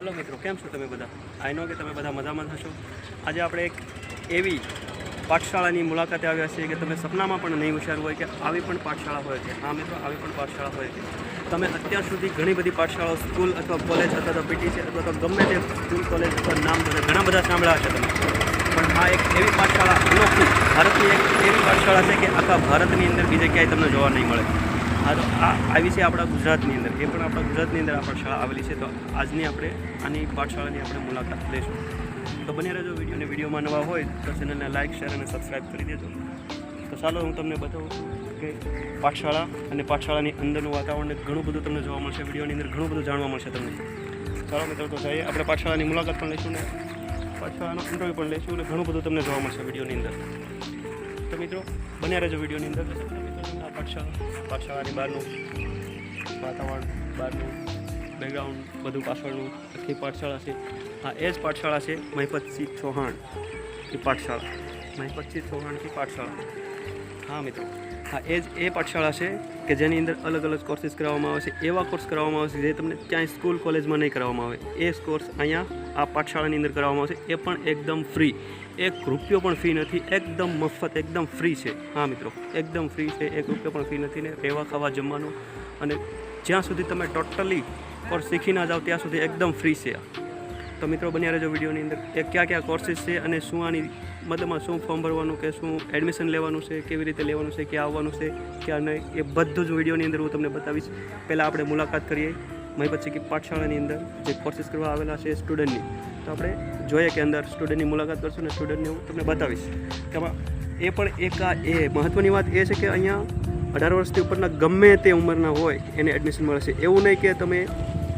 Hello મિત્રો, કેમ છો તમે બધા? આઈ નો કે તમે બધા મજામાં થશો આજે આપણે એક એવી પાઠશાળાની મુલાકાતે આવ્યા છીએ કે તમે સપનામાં પણ નહીં હોશિયાર હોય કે આવી પણ પાઠશાળા હોય છે. હા મિત્રો, આવી પણ પાઠશાળા હોય છે. તમે અત્યાર સુધી ઘણી બધી પાઠશાળાઓ, સ્કૂલ અથવા કોલેજ અથવા તો પીટીસી અથવા તો ગમે તે સ્કૂલ, કોલેજ અથવા નામ બધા ઘણા બધા સાંભળ્યા છે તમે. પણ આ એક એવી પાઠશાળા અનોખી, ભારતની એક એવી પાઠશાળા છે કે આખા ભારતની અંદર બીજે ક્યાંય તમને જોવા નહીં મળે. આ આવી છે આપણા ગુજરાતની અંદર. એ પણ આપણા ગુજરાતની અંદર આ પાઠશાળા આવેલી છે. તો આજની આપણે આની પાઠશાળાની આપણે મુલાકાત લઈશું. તો બને રહેજો વીડિયો અને વિડીયોમાં નવા હોય તો ચેનલને લાઇક શેર અને સબસ્ક્રાઈબ કરી દેજો. તો ચાલો હું તમને બતાવું કે પાઠશાળા અને પાઠશાળાની અંદરનું વાતાવરણ ઘણું બધું તમને જોવા મળશે. વિડીયોની અંદર ઘણું બધું જાણવા મળશે તમને. ચાલો મિત્રો, તો જઈએ. આપણે પાઠશાળાની મુલાકાત પણ લઈશું ને પાઠશાળાનો ઇન્ટરવ્યૂ પણ લઈશું અને ઘણું બધું તમને જોવા મળશે વિડીયોની અંદર. તો મિત્રો, બન્યા રહેજો વિડીયોની અંદર. આ પાછળની બહારનું વાતાવરણ બહારનું બેકગ્રાઉન્ડ બધું પાછળનું આખી પાઠશાળા છે. હા, એ જ પાઠશાળા છે મહિપતસિંહ ચૌહાણ. એ પાઠશાળા. મહિપતસિંહ ચૌહાણની પાઠશાળા. હા, મિત્રો. હા, એ જ, એ પાઠશાળા છે કે જેની અંદર અલગ અલગ કોર્સિસ કરાવવામાં આવે છે. એવા કોર્સ કરાવવામાં આવે છે જે તમને ક્યાંય સ્કૂલ કોલેજમાં નહીં કરાવવામાં આવે. એ કોર્સ અહીંયા આ પાઠશાળાની અંદર કરાવવામાં આવે છે. એ પણ એકદમ ફ્રી એક રૂપિયો પણ ફી નથી. એકદમ મફત, એકદમ ફ્રી છે. હા, મિત્રો. એકદમ ફ્રી છે. એક રૂપિયો પણ ફી નથી ને રહેવા ખાવા જમવાનું અને જ્યાં સુધી તમે ટોટલી કોર્સ શીખી ના જાઓ ત્યાં સુધી એકદમ ફ્રી છે તો મિત્રો, બન્યા રહેજો વિડીયોની અંદર એ કયા કયા કોર્સિસ છે અને શું આની મતલબમાં શું ફોર્મ ભરવાનું કે શું એડમિશન લેવાનું છે, કેવી રીતે લેવાનું છે, ક્યાં આવવાનું છે, ક્યાં નહીં, એ બધું જ વિડીયોની અંદર હું તમને બતાવીશ. પહેલાં આપણે મુલાકાત કરીએ મહી પછી કે પાઠશાળાની અંદર, જે કોર્સિસ કરવા આવેલા છે સ્ટુડન્ટની તો આપણે જોઈએ કે અંદર સ્ટુડન્ટની મુલાકાત કરશું ને સ્ટુડન્ટને હું તમને બતાવીશ. કે એ પણ એક આ એ મહત્ત્વની વાત એ છે કે અહીંયા અઢાર વર્ષથી ઉપરના ગમે તે ઉંમરના હોય એને એડમિશન મળે છે. એવું નહીં કે તમે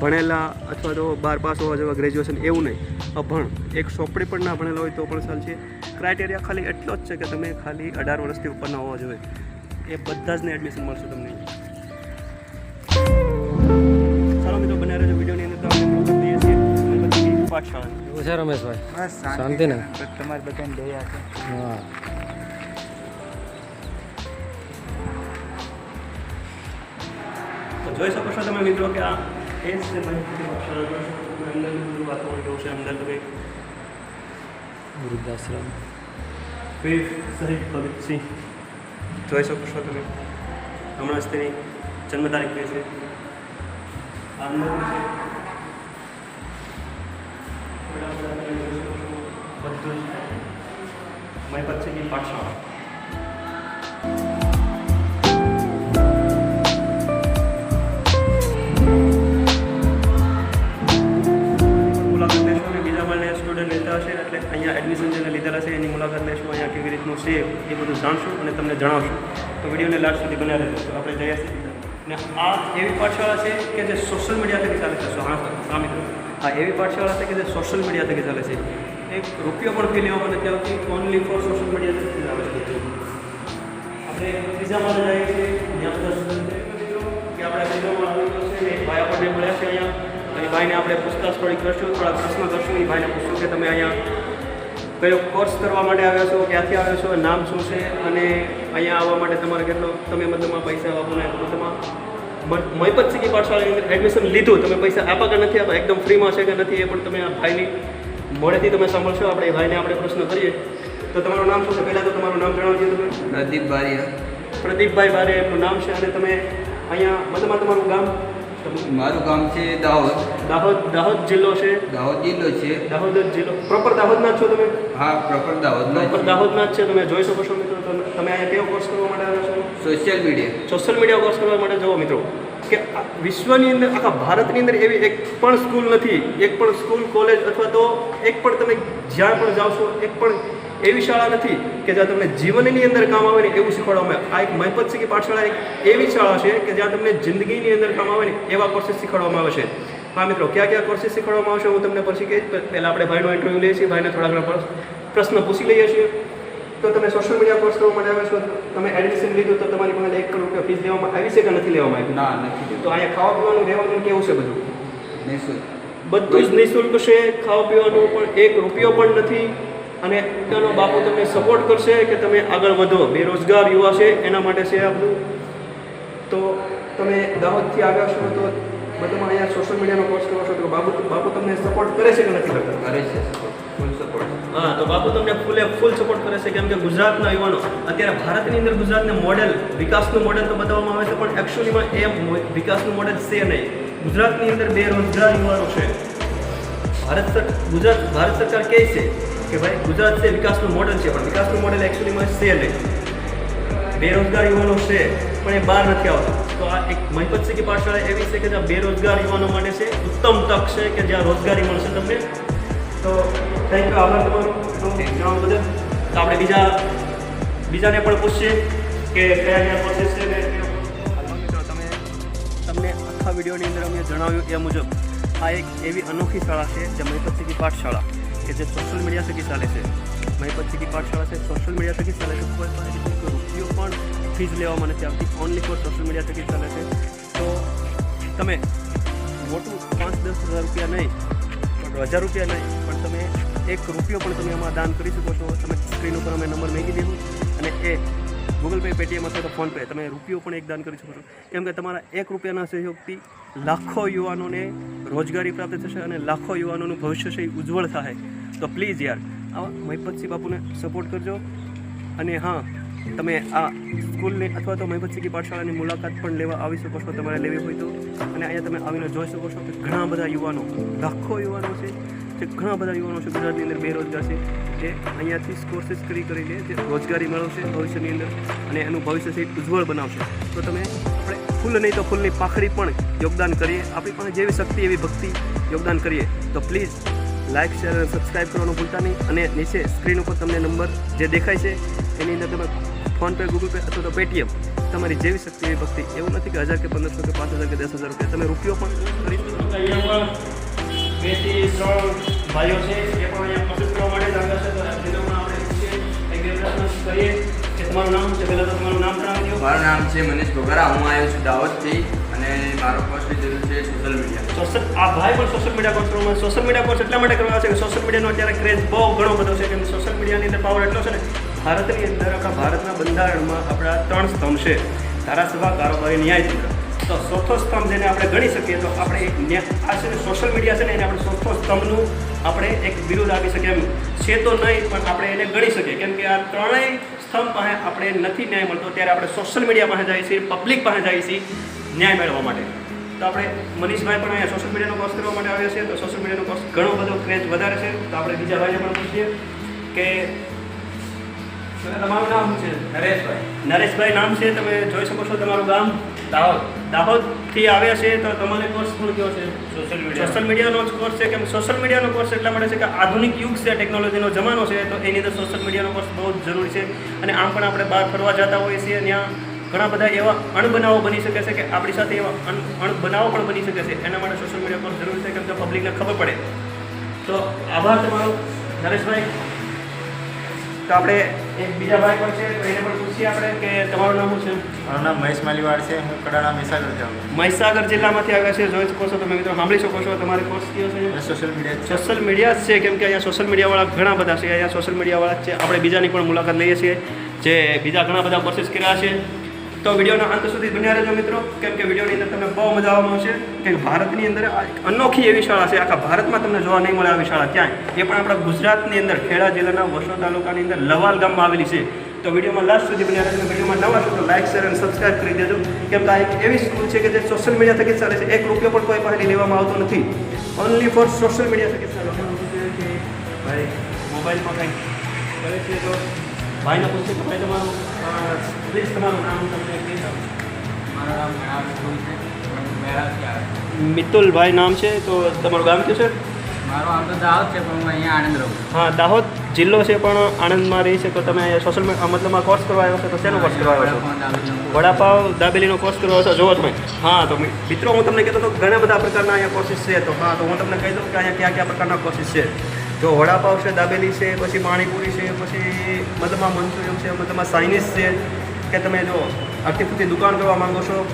ભણેલા અથવા તો બાર પાસ હોવા જેવા ગ્રેજ્યુએશન એવું નહીં. અભણ એક સોંપડી પણ ના ભણેલા હોય તો પણ ચાલશે ક્રાઇટેરિયા ખાલી એટલો જ છે કે તમે ખાલી અઢાર વર્ષથી ઉપરના હોવા જોઈએ. એ બધા જને એડમિશન મળશે તમને. ચાલો મિત્રો બને રહેજો વિડીયોની અંદર. તો આપણે મુલાકાત છીએ. અને એવું છે રમેશભાઈ શાંતિ ને? તમારે બધાને દયા છે. હા. તો જોઈ શકો છો તમે મિત્રો કે આ એ જ છે માહિતી પાઠશાળા અંદરનું બધું વાતાવરણ કેવું છે અંદર તમે વૃદ્ધાશ્રમ વીર શહીદ ભગતસિંહ જોઈ શકો છો તમે હમણાં જ તેની જન્મ તારીખ કહે છે આ અંદરનું છે વડાપ્રધાન તમે જોઈ શકો છો બધું જ મારી પાસેની પાઠશાળા છે એ બધું જાણશું અને તમને જણાવશું. તો વિડીયોને લાસ્ટ સુધી બન્યા રહેજો. તો આપણે જઈએ છીએ. ને આ એવી પાઠશાળા છે કે જે સોશિયલ મીડિયા થકી ચાલે છે. હા? હા, મિત્રો. આ એવી પાઠશાળા છે કે જે સોશિયલ મીડિયા થકી ચાલે છે. એક રૂપિયો પણ ફી લેવામાં નથી ત્યાંથી ઓનલી ફોર સોશિયલ મીડિયા થકી ચાલે છે. આપણે ત્રીજામાં જઈએ છીએ. ત્યાં બધા કે આપણે બીજામાં આવી ગયો છે ભાઈ આપણને મળ્યા છે અહીંયા. અને ભાઈને આપણે પૂછતાછ થોડી કરશું, થોડા પ્રશ્ન કરશું. એ ભાઈને પૂછશું કે તમે અહીંયા કયો કોર્સ કરવા માટે આવ્યા છો ક્યાંથી આવ્યો છો નામ શું છે અને અહીંયા આવવા માટે તમારે કેટલો તમે મતલબમાં પૈસા વાપરના મતલબમાં મહિપત સિંહ પાઠશાળાની અંદર એડમિશન લીધું તમે પૈસા આપા કે નથી આપા એકદમ ફ્રીમાં છે કે નથી એ પણ તમે આ ભાઈની મોડેથી તમે સાંભળશો. આપણે ભાઈને આપણે પ્રશ્ન કરીએ. તો તમારું નામ શું છે? પહેલાં તો તમારું નામ જણાવજો તમે. પ્રદીપ બારિયા. પ્રદીપભાઈ બારે એમનું નામ છે અને તમે અહીંયા મતલબમાં તમારું ગામ? મારું ગામ છે દાહોદ. દાહોદ દાહોદ જિલ્લો છે? દાહોદ જિલ્લો છે. દાહોદ જિલ્લો. પ્રોપર દાહોદના છો તમે? હા પ્રોપર દાહોદના પ્રોપર દાહોદના છે. તમે જોઈ શકો છો મિત્રો. તમે અહીંયા કયો કોર્સ કરવા માટે આવ્યા છો? Social media social media course કરવા માટે જુઓ મિત્રો. કે વિશ્વની અંદર આખા ભારતની અંદર એવી એક પણ સ્કૂલ નથી. એક પણ સ્કૂલ કોલેજ અથવા તો એક પણ તમે જ્યાં પણ જાઓ છો એક પણ એવી શાળા નથી કે જ્યાં તમને જીવનની અંદર કામ આવે ને એવું શીખવાડવામાં આવે. આ એક મહિપત સિંહ પાઠશાળા એક એવી શાળા છે કે જ્યાં તમને જિંદગીની અંદર કામ આવે ને એવા કોર્સીસ શીખવાડવામાં આવે છે. હા મિત્રો કયા કયા કોર્સીસ શીખવાડવામાં આવશે હું તમને પછી કહીશ. પહેલાં આપણે ભાઈનો ઇન્ટરવ્યૂ લઈએ છીએ. ભાઈને થોડા ઘણા પ્રશ્ન- પૂછી લઈએ છીએ. તો તમે સોશિયલ મીડિયા કોર્સ કરવા માટે આવ્યા છો તમે એડમિશન લીધું તો તમારી પાસે એક કરોડ રૂપિયા ફીસ લેવામાં આવી છે કે નથી લેવામાં આવી? ના નથી તો અહીંયા ખાવા પીવાનું રહેવાનું કેવું છે બધું? બધું જ નિઃશુલ્ક છે ખાવા પીવાનું પણ એક રૂપિયો પણ નથી. અને ત્યાંનો બાપુ તમને સપોર્ટ કરશે કે તમે આગળ વધો. બેરોજગાર યુવા છે એના માટે છે આ બધું તો તમે દાહોદથી આવ્યા છો તો બધામાં અહીંયા સોશિયલ મીડિયાનો કોર્સ કરો છો તો બાપુ બાપુ તમને સપોર્ટ કરે છે કે નથી કરતા? કરે છે ફૂલ સપોર્ટ હા તો બાપુ તમને ફૂલે ફૂલ સપોર્ટ કરે છે કેમ કે ગુજરાતના યુવાનો અત્યારે ભારતની અંદર ગુજરાતને મોડેલ વિકાસનું મોડેલ તો બતાવવામાં આવે છે પણ એકચ્યુઅલીમાં એ વિકાસનું મોડેલ છે નહીં. ગુજરાતની અંદર બેરોજગાર યુવાનો છે. ભારત સરકાર ગુજરાત ભારત સરકાર કહે છે કે ભાઈ ગુજરાત છે, વિકાસનું મોડેલ છે, પણ વિકાસનું મોડેલ એકચ્યુઅલીમાં છે નહીં. બેરોજગાર યુવાનો છે, પણ એ બહાર નથી આવતો. તો આ એક મહિપત શીખી પાઠશાળા એવી છે કે જ્યાં બેરોજગાર યુવાનો માટે છે, ઉત્તમ તક છે કે જ્યાં રોજગારી મળશે તમને. તો થેન્ક યુ આભાર તમારો. જણાવવા બદલ તો આપણે બીજા, બીજાને પણ પૂછીએ કે કયા કયા પ્રોસેસ છે ને તમે, તમને આખા વિડીયોની અંદર અમે જણાવ્યું એ મુજબ આ એક એવી અનોખી શાળા છે, જે મહિપત પાઠશાળા. કે જે સોશિયલ મીડિયા થકી ચાલે છે? મહિપત શીખી પાઠશાળા છે સોશિયલ મીડિયા થકી ચાલે છે? કોઈ પણ રીતે રૂપિયો પણ ફીસ લેવામાં નથી આવતી. ઓનલી ફોર સોશિયલ મીડિયા થકી ચાલે છે? તો તમે મોટું પાંચ દસ હજાર રૂપિયા નહીં, પણ હજાર રૂપિયા નહીં, પણ તમે એક રૂપિયો પણ તમે આમાં દાન કરી શકો છો. તમે સ્ક્રીન ઉપર અમે નંબર મેળવી દેવું અને એ ગૂગલ પે પેટીએમ અથવા તો ફોનપે તમે રૂપિયો પણ એક દાન કરી શકો છો. કેમ કે તમારા એક રૂપિયાના સહયોગથી લાખો યુવાનોને રોજગારી પ્રાપ્ત થશે અને લાખો યુવાનોનું ભવિષ્ય છે એ ઉજ્જવળ થાય. તો પ્લીઝ યાર, આવા મહિપતસિંહ બાપુને સપોર્ટ કરજો. અને હા, તમે આ સ્કૂલની અથવા તો મહિપતસિંહ પાઠશાળાની મુલાકાત પણ લેવા આવી શકો છો, તમારે લેવી હોય તો. અને અહીંયા તમે આવીને જોઈ શકો છો કે ઘણા બધા યુવાનો, લાખો યુવાનો છે, જે ઘણા બધા યુવાનો છે ગુજરાતની અંદર બેરોજગાર છે, જે અહીંયાથી કોર્સિસ કરી કરીને જે રોજગારી મેળવશે ભવિષ્યની અંદર અને એનું ભવિષ્ય છે ઉજ્જવળ બનાવશે. તો તમે આપણે ફૂલ નહીં તો ફૂલની પાખડી પણ યોગદાન કરીએ. આપણી પાસે જેવી શક્તિ, એવી ભક્તિ યોગદાન કરીએ. તો પ્લીઝ લાઇક શેર અને સબસ્ક્રાઈબ કરવાનું ભૂલતા નહીં. અને નીચે સ્ક્રીન ઉપર તમને નંબર જે દેખાય છે, એની અંદર તમે ફોનપે ગૂગલ પે અથવા તો પેટીએમ તમારી જેવી શક્તિ, એવી ભક્તિ, એવું નથી કે હજાર કે પંદરસો કે પાંચ હજાર કે દસ હજાર રૂપિયા. તમે રૂપિયો પણ કરી શકો છો. અહીંયા પણ બેથી ત્રણ ભાઈઓ છે, એ પણ અહીંયા પ્રોસેસ કરવા માટે જ છે. તો આપણે પૂછીએ એક બે પ્રશ્ન કરીએ કે તમારું નામ છે, પહેલાં તો તમારું નામ જણાવી. મારું નામ છે મનીષ ભોગરા. હું આવ્યો છું દાહોદથી અને મારો કોર્સ લીધેલું છે સોશિયલ મીડિયા સોશિયલ આ ભાઈ પણ સોશિયલ મીડિયા કોર્સ કરવામાં સોશિયલ મીડિયા કોર્સ એટલા માટે કરવા છે કે સોશિયલ મીડિયાનો અત્યારે ક્રેઝ બહુ ઘણો બધો છે. કેમ સોશિયલ મીડિયાની અંદર પાવર એટલો છે ને, ભારતની અંદર આખા ભારતના બંધારણમાં આપણા ત્રણ સ્તંભ છે. ધારાસભા, કારોબારી, ન્યાયતંત્ર. તો ચોથો સ્તંભ જેને આપણે ગણી શકીએ તો આપણે એક ન્યા- આ છે ને સોશિયલ મીડિયા છે ને એને આપણે ચોથો સ્તંભનું આપણે એક વિરુદ્ધ આપી શકીએ એમ. છે તો નહીં પણ આપણે એને ગણી શકીએ. કેમ કે આ ત્રણેય સ્તંભ પાસે આપણે નથી ન્યાય મળતો. ત્યારે આપણે સોશિયલ મીડિયા પાસે જઈએ છીએ પબ્લિક પાસે જઈએ છીએ ન્યાય મેળવવા માટે. તો આપણે મનીષભાઈ પણ અહીંયા સોશિયલ મીડિયાનો કોર્સ કરવા માટે આવ્યા છે. તો સોશિયલ મીડિયાનો કોર્સ ઘણો બધો ક્રેઝ વધારે છે. તો આપણે બીજા ભાઈને પણ પૂછીએ કે તમારું નામ છે? નરેશભાઈ. નરેશભાઈ નામ છે તમે જોઈ શકો છો તમારું ગામ. દાહોદ. દાહોદથી આવ્યા છે તો તમારે કોર્સ પણ કયો છે? સોશિયલ સોશિયલ મીડિયાનો જ કોર્સ છે. કેમ સોશિયલ મીડિયાનો કોર્સ એટલા માટે છે કે આધુનિક યુગ છે ટેકનોલોજીનો જમાનો છે તો એની અંદર સોશિયલ મીડિયાનો કોર્સ બહુ જ જરૂરી છે. અને આમ પણ આપણે બહાર ફરવા જતા હોઈએ છીએ ત્યાં ઘણા બધા એવા અણબનાવો બની શકે છે કે આપણી સાથે એવા અણ અણબનાવો પણ બની શકે છે. એના માટે સોશિયલ મીડિયા પર જરૂરી છે કેમ કે પબ્લિકને ખબર પડે. તો આભાર તમારો. નરેશભાઈ તો આપણે એક બીજા ભાઈ પણ છે તો એને પણ પૂછીએ આપણે કે તમારું નામ શું છે? મારું નામ મહેશ માલીવાડ છે હું કડાણા મહીસાગર જાઉં મહીસાગર જિલ્લામાંથી આવ્યા છે જોઈ શકો છો તમે મિત્રો સાંભળી શકો છો તમારે કોર્સ કયો છે. સોશિયલ મીડિયા સોશિયલ મીડિયા છે. કેમ કે અહીંયા સોશિયલ મીડિયાવાળા ઘણા બધા છે અહીંયા સોશિયલ મીડિયાવાળા છે. આપણે બીજાની પણ મુલાકાત લઈએ છીએ જે બીજા ઘણા બધા કોર્સિસ કર્યા છે. તો વિડીયોના અંત સુધી બન્યા રહેજો મિત્રો. કેમ કે વિડીયોની અંદર તમને બહુ મજા આવવામાં છે કે ભારતની અંદર અનોખી એવી શાળા છે. આખા ભારતમાં તમને જોવા નહીં મળે આવી શાળા ક્યાંય. એ પણ આપણા ગુજરાતની અંદર ખેડા જિલ્લાના વસો તાલુકાની અંદર લવાલ ગામમાં આવેલી છે. તો વિડીયોમાં લાસ્ટ સુધી બન્યા રહેજો. વિડીયોમાં નવા છો તો લાઇક શેર અને સબસ્ક્રાઈબ કરી દેજો. કેમ કે આ એક એવી સ્કૂલ છે કે જે સોશિયલ મીડિયા થકી ચાલે છે. એક રૂપિયો પણ કોઈ પાસેથી લેવામાં આવતો નથી. ઓનલી ફોર સોશિયલ મીડિયા થકી ચાલે છે. મોબાઈલમાં કંઈક કરે છે તો ભાઈને પૂછે કે ભાઈ તમારું પ્લીઝ તમારું નામ તમને કહી દઉં. મારું નામ મિતુલભાઈ નામ છે તો તમારું ગામ કયું છે? મારું આમ તો દાહોદ છે પણ હું અહીંયા આણંદ રહું હા દાહોદ જિલ્લો છે પણ આણંદમાં રહી છે તો તમે સોશિયલ મીડિયા મતલબ કોર્સ કરવા આવ્યો છો તો શેનો કોર્સ કરવા આવ્યો છો? વડાપાવ દાબેલીનો કોર્સ કરવા છો? જોવો તમે. હા તો મિત્રો હું તમને કહેતો હતો ઘણા બધા પ્રકારના અહીંયા કોર્સિસ છે તો હા તો હું તમને કહી દઉં કે અહીંયા કયા કયા પ્રકારના કોર્સિસ છે. જો વડાપાવ છે દાબેલી છે પછી પાણીપુરી છે પછી મતલબમાં મંચુરિયમ છે મતલબમાં ચાઇનીઝ છે, કે તમે જો આટલી પૂરતી દુકાન કરવા માંગો છો,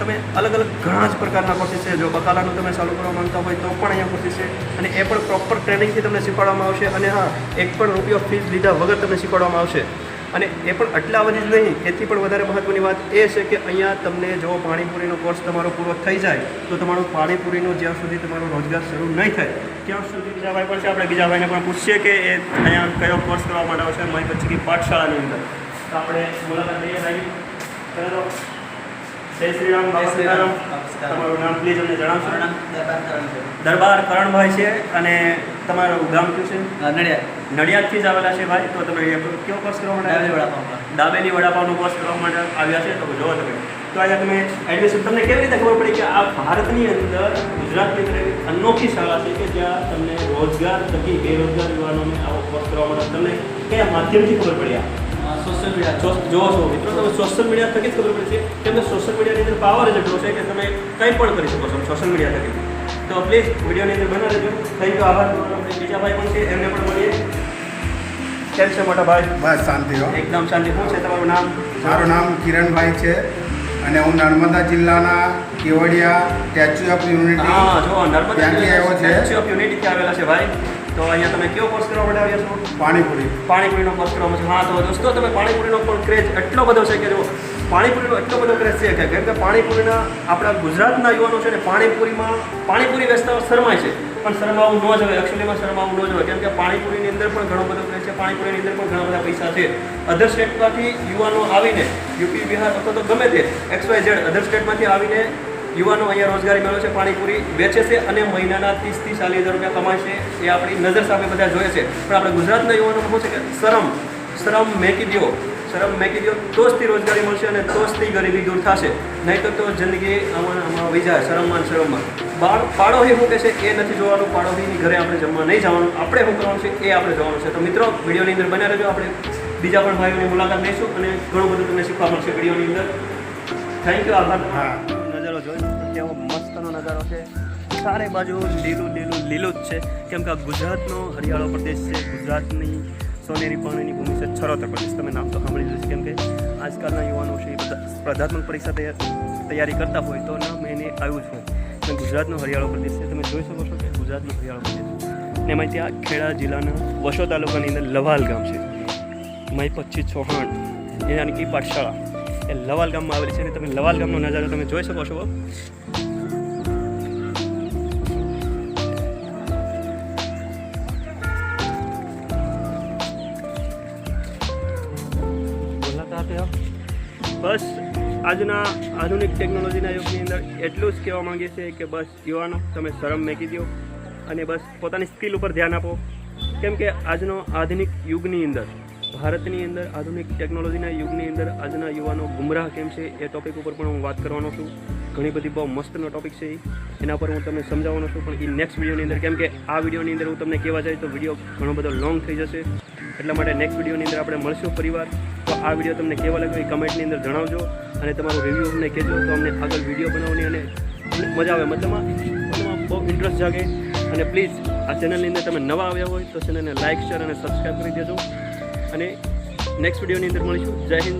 તમે અલગ અલગ ઘણા જ પ્રકારના કોર્સિસ છે. જો બકાલાનું તમે ચાલુ કરવા માંગતા હોય તો પણ અહીંયા કોર્સિસ છે. અને એ પણ પ્રોપર ટ્રેનિંગથી તમને શીખવાડવામાં આવશે. અને હા, એક પણ રૂપિયો ફીસ લીધા વગર તમને શીખવાડવામાં આવશે. અને એ પણ આટલા બધી જ નહીં એથી પણ વધારે મહત્ત્વની વાત એ છે કે અહીંયા તમને જો પાણીપુરીનો કોર્સ તમારો પૂરો થઈ જાય તો તમારું પાણીપુરીનો જ્યાં સુધી તમારો રોજગાર શરૂ નહીં થાય ત્યાં સુધી બીજા ભાઈ પણ છે આપણે બીજા ભાઈને પણ પૂછીએ કે એ અહીંયા કયો કોર્સ કરવા માટે આવશે મારી પછી પાઠશાળાની અંદર. તો આપણે મુલાકાત લઈએ ભાઈ. ચલો. જય શ્રી રામ બાબા સીતારામ. તમારું નામ પ્લીઝ અમને જણાવશો. દરબાર કરણભાઈ છે. અને તમારું ગામ કયું છે? નડિયાદથી જ આવેલા છે ભાઈ તો તમે અહીંયા કયો કોર્સ કરવા માટે આવ્યા છો? દાબેલી વડાપાવનો કોર્સ કરવા માટે આવ્યા છે તો જોવો તમે. તો આજે તમે એડમિશન તમને કેવી રીતે ખબર પડી કે આ ભારતની અંદર ગુજરાતની અનોખી શાળા છે કે જ્યાં તમને રોજગાર થકી બેરોજગાર યુવાનોને આવો કોર્સ કરવા માટે તમને કયા માધ્યમથી ખબર પડ્યા સોશિયલ મીડિયા જો જો છો મિત્રો તમે સોશિયલ મીડિયા થકી જ ખબર પડે છે. કેમ કે સોશિયલ મીડિયાની અંદર પાવર જ એટલો છે કે તમે કંઈ પણ કરી શકો છો સોશિયલ મીડિયા થકી. તો પ્લીઝ વિડીયોની અંદર બના રહેજો. થેન્ક યુ આભાર. બીજા ભાઈ પણ છે એમને પણ મળીએ. કેમ છે મોટા ભાઈ? બસ શાંતિ હો. એકદમ શાંતિ. શું છે તમારું નામ? મારું નામ કિરણભાઈ છે અને હું નર્મદા જિલ્લાના કેવડિયા સ્ટેચ્યુ ઓફ યુનિટી હા જો નર્મદા ત્યાંથી આવ્યો છે. સ્ટેચ્યુ ઓફ યુનિટીથી આવેલા છે ભાઈ? તો અહીંયા તમે કયો કોર્સ કરવા માટે આવ્યા છો? પાણીપુરી. પાણીપુરીનો કોર્સ કરવામાં છે હા તો દોસ્તો તમે પાણીપુરીનો પણ ક્રેઝ એટલો બધો છે કે જો પાણીપુરીનો એટલો બધો ક્રેઝ છે કે કેમ કે પાણીપુરીના આપણા ગુજરાતના યુવાનો છે ને પાણીપુરીમાં પાણીપુરી વેચતા શરમાય છે. પણ શરમાવું ન જોઈએ એકચ્યુઅલીમાં શરમાવું ન જોઈએ કેમ કે પાણીપુરીની અંદર પણ ઘણો બધો ક્રેઝ પાણીપુરીની અંદર પણ ઘણા બધા પૈસા છે. અધર સ્ટેટમાંથી યુવાનો આવીને, યુપી, બિહાર અથવા તો ગમે તે એક્સ વાય ઝેડ અધર સ્ટેટમાંથી આવીને યુવાનો અહીંયા રોજગારી મેળવે છે, પાણીપુરી વેચે છે અને મહિનાના ત્રીસથી ચાલીસ હજાર રૂપિયા કમાશે એ આપણી નજર સામે બધા જોઈએ છે. પણ આપણે ગુજરાતના યુવાનો શું છે કે શરમ શરમ મેકી દો શરમ મેકી દો તો જ રોજગારી મળશે અને તો જ ગરીબી દૂર થશે. નહીં તો તો જિંદગી આમાં આમાં વહી જાય, શરમમાં શરમમાં. બાળ પાડોશી શું કે છે? એ નથી જોવાનું પાડોશીની ઘરે આપણે જમવા નહીં જવાનું. આપણે શું કરવાનું છે? એ આપણે જોવાનું છે. તો મિત્રો વિડીયોની અંદર બન્યા રહેજો. આપણે બીજા પણ ભાઈઓની મુલાકાત લઈશું અને ઘણું બધું તમને શીખવા મળશે વિડીયોની અંદર. થેન્ક યુ આભાર. હા. નજારો જોઈ કેવો મસ્તનો નજારો છે. ચારે બાજુ લીલું લીલું લીલું જ છે. કેમ કે આ ગુજરાતનો હરિયાળો પ્રદેશ છે. ગુજરાતની સોનેરી પાણીની ભૂમિ છે છરોતર પ્રદેશ. તમે નામ તો સાંભળી છે કેમ કે આજકાલના યુવાનો છે એ બધા સ્પર્ધાત્મક પરીક્ષા તૈયાર તૈયારી કરતા હોય તો નામ એને આવ્યું જ હોય પણ ગુજરાતનો હરિયાળો પ્રદેશ છે. તમે જોઈ શકો છો કે ગુજરાતનો હરિયાળો પ્રદેશ ને એમાં ત્યાં ખેડા જિલ્લાના વસો તાલુકાની અંદર લવાલ ગામ છે. મય પચ્ચી ચૌહાણ. એ કી પાઠશાળા? એ લવાલ ગામમાં આવેલી છે અને તમે લવાલ ગામનો નજારો તમે જોઈ શકો છો. બસ. આજના આધુનિક ટેકનોલોજીના યુગની અંદર એટલું જ કહેવા માંગીએ છીએ કે બસ યુવાનો તમે શરમ મેકી દો અને બસ પોતાની સ્કિલ ઉપર ધ્યાન આપો. કેમ કે આજનો આધુનિક યુગની અંદર, ભારતની અંદર આધુનિક ટેકનોલોજીના યુગની અંદર આજના યુવાનો ગુમરાહ કેમ છે એ ટોપિક ઉપર પણ હું વાત કરવાનો છું. ઘણી બધી બહુ મસ્તનો ટોપિક છે. એના પર હું તમને સમજાવવાનો છું, પણ એ નેક્સ્ટ વિડીયોની અંદર, કેમ કે આ વિડીયોની અંદર હું તમને કહેવા જાય તો વીડિયો ઘણો બધો લોંગ થઈ જશે. એટલા માટે નેક્સ્ટ વિડીયોની અંદર આપણે મળશું ફરીવાર. તો આ વીડિયો તમને કેવા લાગ્યો એ કમેન્ટની અંદર જણાવજો. અને તમારું રિવ્યૂ અમને કહેજો તો અમને આગળ વીડિયો બનાવવાની અને મજા આવે. મતલબમાં બહુ ઇન્ટરેસ્ટ જાગે. અને પ્લીઝ આ ચેનલની અંદર તમે નવા આવ્યા હોય તો ચેનલને લાઇક શેર અને સબસ્ક્રાઈબ કરી દેજો. અને નેક્સ્ટ વિડીયોની અંદર મળીશું. જય હિન્દ.